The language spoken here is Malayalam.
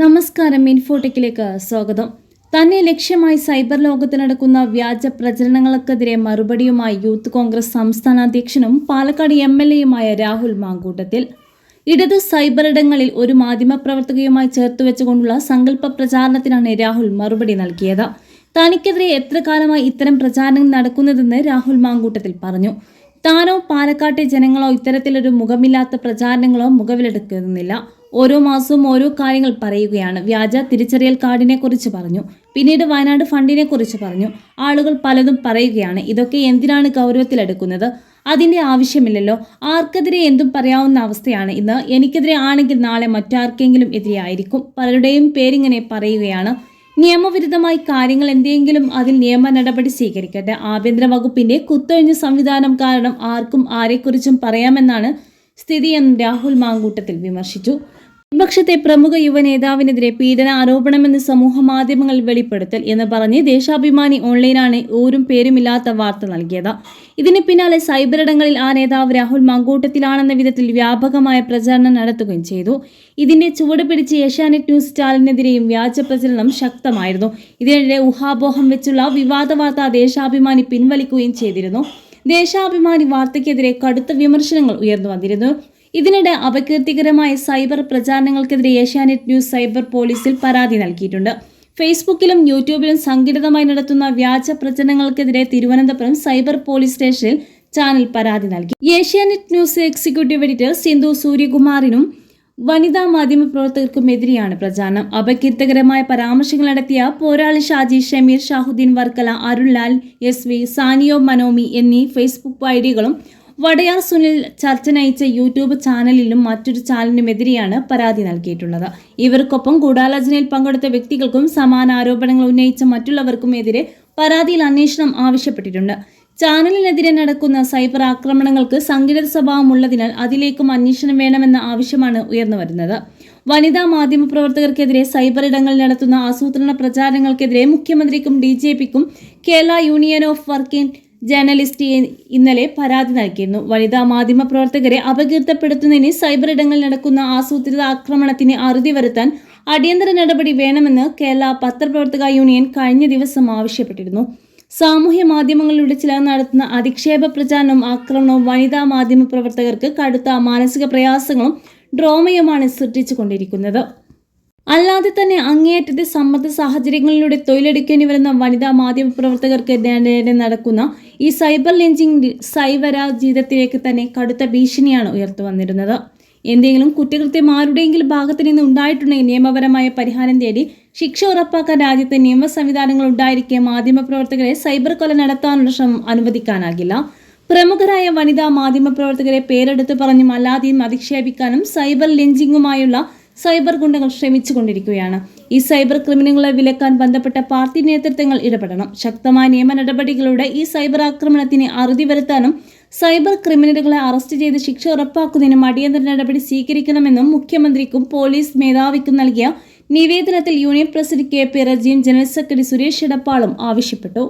നമസ്കാരം ഇൻഫോടെക്കിലേക്ക് സ്വാഗതം. തന്നെ ലക്ഷ്യമായി സൈബർ ലോകത്ത് നടക്കുന്ന വ്യാജ പ്രചരണങ്ങൾക്കെതിരെ മറുപടിയുമായി യൂത്ത് കോൺഗ്രസ് സംസ്ഥാന അധ്യക്ഷനും പാലക്കാട് എം എൽ എയുമായ രാഹുൽ മാങ്കൂട്ടത്തിൽ. ഇടത് സൈബർ ഇടങ്ങളിൽ ഒരു മാധ്യമപ്രവർത്തകയുമായി ചേർത്ത് വെച്ചുകൊണ്ടുള്ള സങ്കല്പ പ്രചാരണത്തിനാണ് രാഹുൽ മറുപടി നൽകിയത്. തനിക്കെതിരെ എത്ര കാലമായി ഇത്തരം പ്രചാരണം നടക്കുന്നതെന്ന് രാഹുൽ മാങ്കൂട്ടത്തിൽ പറഞ്ഞു. താനോ പാലക്കാട്ടെ ജനങ്ങളോ ഇത്തരത്തിലൊരു മുഖമില്ലാത്ത പ്രചാരണങ്ങളോ മുഖവിലെടുക്കുന്നില്ല. ഓരോ മാസവും ഓരോ കാര്യങ്ങൾ പറയുകയാണ്. വ്യാജ തിരിച്ചറിയൽ കാർഡിനെ കുറിച്ച് പറഞ്ഞു. പിന്നീട് വയനാട് ഫണ്ടിനെ കുറിച്ച് പറഞ്ഞു. ആളുകൾ പലതും പറയുകയാണ്. ഇതൊക്കെ എന്തിനാണ് ഗൗരവത്തിലെടുക്കുന്നത് അതിന്റെ ആവശ്യമില്ലല്ലോ. ആർക്കെതിരെ എന്തും പറയാവുന്ന അവസ്ഥയാണ് ഇന്ന്. എനിക്കെതിരെ ആണെങ്കിൽ നാളെ മറ്റാർക്കെങ്കിലും എതിരെയായിരിക്കും പലരുടെയും പേരിങ്ങനെ പറയുകയാണ്. നിയമവിരുദ്ധമായി കാര്യങ്ങൾ എന്തെങ്കിലും അതിൽ നിയമ നടപടി സ്വീകരിക്കട്ടെ. ആഭ്യന്തര വകുപ്പിന്റെ കുത്തൊഴിഞ്ഞ സംവിധാനം കാരണം ആർക്കും ആരെക്കുറിച്ചും പറയാമെന്നാണ് സ്ഥിതിയെന്ന് രാഹുൽ മാങ്കൂട്ടത്തിൽ വിമർശിച്ചു. വിപക്ഷത്തെ പ്രമുഖ യുവ നേതാവിനെതിരെ പീഡന ആരോപണമെന്ന് സമൂഹ മാധ്യമങ്ങൾ വെളിപ്പെടുത്തൽ എന്ന് പറഞ്ഞ് ദേശാഭിമാനി ഓൺലൈനാണ് ഊരും പേരുമില്ലാത്ത വാർത്ത നൽകിയത്. ഇതിന് പിന്നാലെ സൈബറിടങ്ങളിൽ ആ നേതാവ് രാഹുൽ മങ്കൂട്ടത്തിലാണെന്ന വിധത്തിൽ വ്യാപകമായ പ്രചാരണം നടത്തുകയും ചെയ്തു. ഇതിന്റെ ചുവട് പിടിച്ച് ഏഷ്യാനെറ്റ് ന്യൂസ് ചാനലിനെതിരെയും വ്യാജ പ്രചരണം ശക്തമായിരുന്നു. ഇതിനിടെ ഊഹാപോഹം വെച്ചുള്ള വിവാദ വാർത്ത ദേശാഭിമാനി പിൻവലിക്കുകയും ചെയ്തിരുന്നു. ദേശാഭിമാനി വാർത്തയ്ക്കെതിരെ കടുത്ത വിമർശനങ്ങൾ ഉയർന്നു വന്നിരുന്നു. ഇതിനിടെ അപകീർത്തികരമായ സൈബർ പ്രചാരണങ്ങൾക്കെതിരെ ഏഷ്യാനെറ്റ് ന്യൂസ് സൈബർ പോലീസിൽ പരാതി നൽകിയിട്ടുണ്ട്. ഫേസ്ബുക്കിലും യൂട്യൂബിലും സംഘടിതമായി നടത്തുന്ന വ്യാജ പ്രചരണങ്ങൾക്കെതിരെ തിരുവനന്തപുരം സൈബർ പോലീസ് സ്റ്റേഷനിൽ ചാനൽ പരാതി നൽകി. Asianet news executive editor Sindhu സൂര്യകുമാറിനും വനിതാ മാധ്യമ പ്രവർത്തകർക്കുമെതിരെയാണ് പ്രചാരണം. അപകീർത്തകരമായ പരാമർശങ്ങൾ നടത്തിയ പോരാളി ഷാജി ഷമീർ ഷാഹുദ്ദീൻ വർക്കല അരുൺലാൽ എസ് വി സാനിയോ മനോമി എന്നീ ഫേസ്ബുക്ക് ഐഡികളും വടയാർ സുനിൽ ചർച്ച നയിച്ച യൂട്യൂബ് ചാനലിലും മറ്റൊരു ചാനലിനുമെതിരെയാണ് പരാതി നൽകിയിട്ടുള്ളത്. ഇവർക്കൊപ്പം ഗൂഢാലോചനയിൽ പങ്കെടുത്ത വ്യക്തികൾക്കും സമാന ആരോപണങ്ങൾ ഉന്നയിച്ച മറ്റുള്ളവർക്കും എതിരെ പരാതിയിൽ അന്വേഷണം ആവശ്യപ്പെട്ടിട്ടുണ്ട്. ചാനലിനെതിരെ നടക്കുന്ന സൈബർ ആക്രമണങ്ങൾക്ക് സംഘടിത സ്വഭാവമുള്ളതിനാൽ അതിലേക്കും അന്വേഷണം വേണമെന്ന ആവശ്യമാണ് ഉയർന്നു വരുന്നത് വനിതാ മാധ്യമ പ്രവർത്തകർക്കെതിരെ സൈബർ ഇടങ്ങളിൽ നടത്തുന്ന ആസൂത്രണ പ്രചാരണങ്ങൾക്കെതിരെ മുഖ്യമന്ത്രിക്കും ഡി ജെ പിക്കും Kerala union of working journalist ഇന്നലെ പരാതി നൽകിയിരുന്നു. വനിതാ മാധ്യമ പ്രവർത്തകരെ അപകീർത്തപ്പെടുത്തുന്നതിന് സൈബർ ഇടങ്ങളിൽ നടക്കുന്ന ആസൂത്രിത ആക്രമണത്തിന് അറുതി വരുത്താൻ അടിയന്തര നടപടി വേണമെന്ന് കേരള പത്രപ്രവർത്തക യൂണിയൻ കഴിഞ്ഞ ദിവസം ആവശ്യപ്പെട്ടിരുന്നു. സാമൂഹ്യ മാധ്യമങ്ങളിലൂടെ ചിലർ നടത്തുന്ന അധിക്ഷേപ പ്രചാരണവും ആക്രമണവും വനിതാ മാധ്യമ പ്രവർത്തകർക്ക് കടുത്ത മാനസിക പ്രയാസങ്ങളും ഡ്രോമയുമാണ് സൃഷ്ടിച്ചുകൊണ്ടിരിക്കുന്നത്. അല്ലാതെ തന്നെ അങ്ങേയറ്റത്തെ സമ്മർദ്ദ സാഹചര്യങ്ങളിലൂടെ തൊഴിലെടുക്കേണ്ടി വരുന്ന വനിതാ മാധ്യമ പ്രവർത്തകർക്ക് നേരെ നടക്കുന്ന ഈ സൈബർ ലെഞ്ചിങ് സൈബര ജീവിതത്തിലേക്ക് തന്നെ കടുത്ത ഭീഷണിയാണ് ഉയർത്തു വന്നിരുന്നത്. എന്തെങ്കിലും കുറ്റകൃത്യം ആരുടെയെങ്കിലും ഭാഗത്തു നിന്ന് ഉണ്ടായിട്ടുണ്ടെങ്കിൽ നിയമപരമായ പരിഹാരം തേടി ശിക്ഷ ഉറപ്പാക്കാൻ രാജ്യത്തെ നിയമ സംവിധാനങ്ങൾ ഉണ്ടായിരിക്കെ മാധ്യമപ്രവർത്തകരെ സൈബർ കൊല നടത്താനുള്ള ശ്രമം അനുവദിക്കാനാകില്ല. പ്രമുഖരായ വനിതാ മാധ്യമപ്രവർത്തകരെ പേരെടുത്ത് പറഞ്ഞും അല്ലാതെയും അധിക്ഷേപിക്കാനും സൈബർ ലെഞ്ചിങ്ങുമായുള്ള സൈബർ ഗുണ്ടകൾ ശ്രമിച്ചുകൊണ്ടിരിക്കുകയാണ്. ഈ സൈബർ ക്രിമിനലുകളെ വിലക്കാൻ ബന്ധപ്പെട്ട പാർട്ടി നേതൃത്വങ്ങൾ ഇടപെടണം. ശക്തമായ നിയമ നടപടികളുടെ ഈ സൈബർ ആക്രമണത്തിന് അറുതി വരുത്താനും സൈബർ ക്രിമിനലുകളെ അറസ്റ്റ് ചെയ്ത് ശിക്ഷ ഉറപ്പാക്കുന്നതിനും അടിയന്തര നടപടി സ്വീകരിക്കണമെന്നും മുഖ്യമന്ത്രിക്കും പോലീസ് മേധാവിക്കും നൽകിയ നിവേദനത്തിൽ union president K P Rajeen general secretary Suresh ഇടപ്പാളും ആവശ്യപ്പെട്ടു.